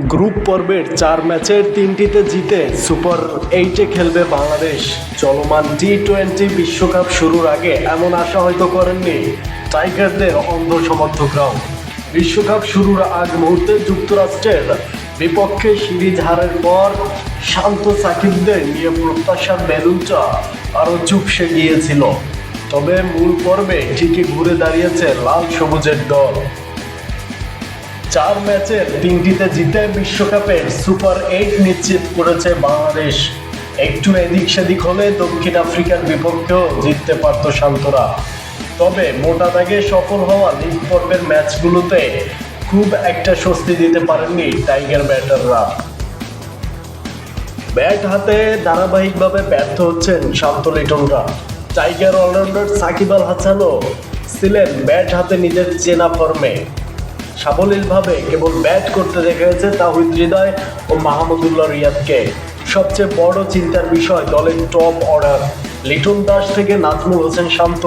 Group পর্বের চার ম্যাচের তিনটিতে জিতে সুপার এইটে খেলবে বাংলাদেশ। চলমান টি টোয়েন্টি বিশ্বকাপ শুরুর আগে এমন আশা হয়তো করেননি টাইগারদের অন্ধ সমর্থকরাও বিশ্বকাপ শুরুর আগ মুহূর্তে যুক্তরাষ্ট্রের বিপক্ষে সিরিজ হারের পর শান্ত সাকিবদের নিয়ে প্রত্যাশার বেলুনটা আরও চুপসে গিয়েছিল। তবে মূল পর্বে ঠিকই ঘুরে দাঁড়িয়েছে লাল সবুজের দল। চার ম্যাচের তিনটিতে জিতে বিশ্বকাপের সুপার এইট নিশ্চিত করেছে বাংলাদেশ। একটু এদিক সেদিক হলে দক্ষিণ আফ্রিকার বিপক্ষেও জিততে পারত শান্তরা। তবে মোটা দাগে সফল হওয়া লিগ পর্বের ম্যাচগুলোতে খুব একটা স্বস্তি দিতে পারেননি টাইগার ব্যাটাররা। ব্যাট হাতে ধারাবাহিকভাবে ব্যর্থ হচ্ছেন শান্ত লিটনরা। টাইগার অলরাউন্ডার সাকিব আল হাসানও ছিলেন ব্যাট হাতে নিজের চেনা ফর্মে। সাবলীলভাবে কেবল ব্যাট করতে দেখা গেছে তাহিদ হৃদয় ও মাহমুদুল্লাহ রিয়াদকে। সবচেয়ে বড় চিন্তার বিষয় দলের টপ অর্ডার। লিটন দাস থেকে নাজমুল হোসেন শান্ত।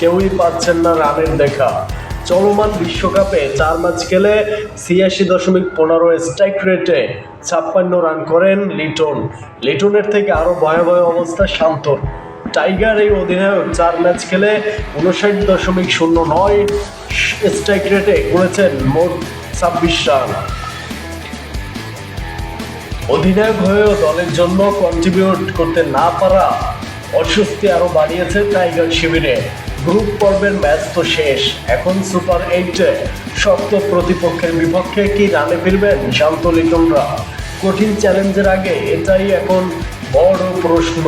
কেউই পাচ্ছেন না রানের দেখা। চলমান বিশ্বকাপে চার ম্যাচ খেলে ছিয়াশি দশমিক পনেরো স্ট্রাইক রেটে ছাপ্পান্ন রান করেন লিটন। লিটনের থেকে আরও ভয়াবহ অবস্থা শান্তর। টাইগার এই অধিনায়ক চার ম্যাচ খেলে উনষাট দশমিক শূন্য নয় স্ট্রাইক রেটে করেছেন মোট ছাব্বিশ রান। অধিনায়ক হয়েও দলের জন্য কন্ট্রিবিউট করতে না পারা অস্বস্তি আরও বাড়িয়েছে টাইগার শিবিরে। গ্রুপ পর্বের ম্যাচ তো শেষ। এখন সুপার এইটে শক্ত প্রতিপক্ষের বিপক্ষে কি রানে ফিরবেন শান্ত লিটনরা কঠিন চ্যালেঞ্জের আগে এটাই এখন বড় প্রশ্ন।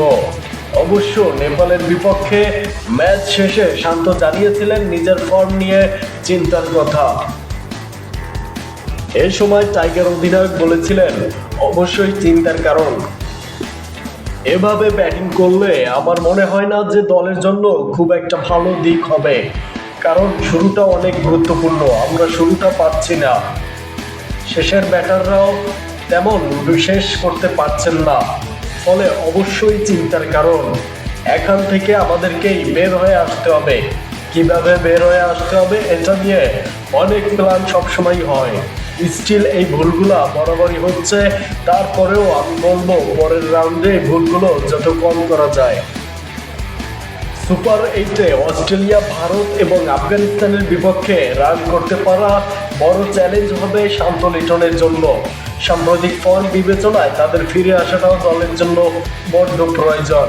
অবশ্য নেপালের বিপক্ষে ম্যাচ শেষে শান্ত জানিয়েছিলেন নিজের ফর্ম নিয়ে চিন্তার কথা। এ সময় টাইগার অধিনায়ক বলেছিলেন, অবশ্যই চিন্তার কারণ। এভাবে ব্যাটিং করলে আমার মনে হয় না যে দলের জন্য খুব একটা ভালো দিক হবে, কারণ শুরুটা অনেক গুরুত্বপূর্ণ, আমরা শুরুটা পাচ্ছি না। শেষের ব্যাটাররাও তেমন বিশেষ করতে পারছেন না। ফলে অবশ্যই চিন্তার কারণ। এখান থেকে আমাদেরকেই বের হয়ে আসতে হবে। কীভাবে বের হয়ে আসতে হবে এটা নিয়ে অনেক প্ল্যান সবসময় হয়। স্টিল এই ভুলগুলা বরাবরই হচ্ছে। তারপরেও আমি বলব, পরের রাউন্ডে ভুলগুলো যত কম করা যায়। সুপার এইটে অস্ট্রেলিয়া, ভারত এবং আফগানিস্তানের বিপক্ষে রান করতে পারা বড় চ্যালেঞ্জ হবে শান্ত লিটনের জন্য। সাম্প্রতিক ফর্ম বিবেচনায় তাদের ফিরে আসাটাও দলের জন্য বড্ড প্রয়োজন।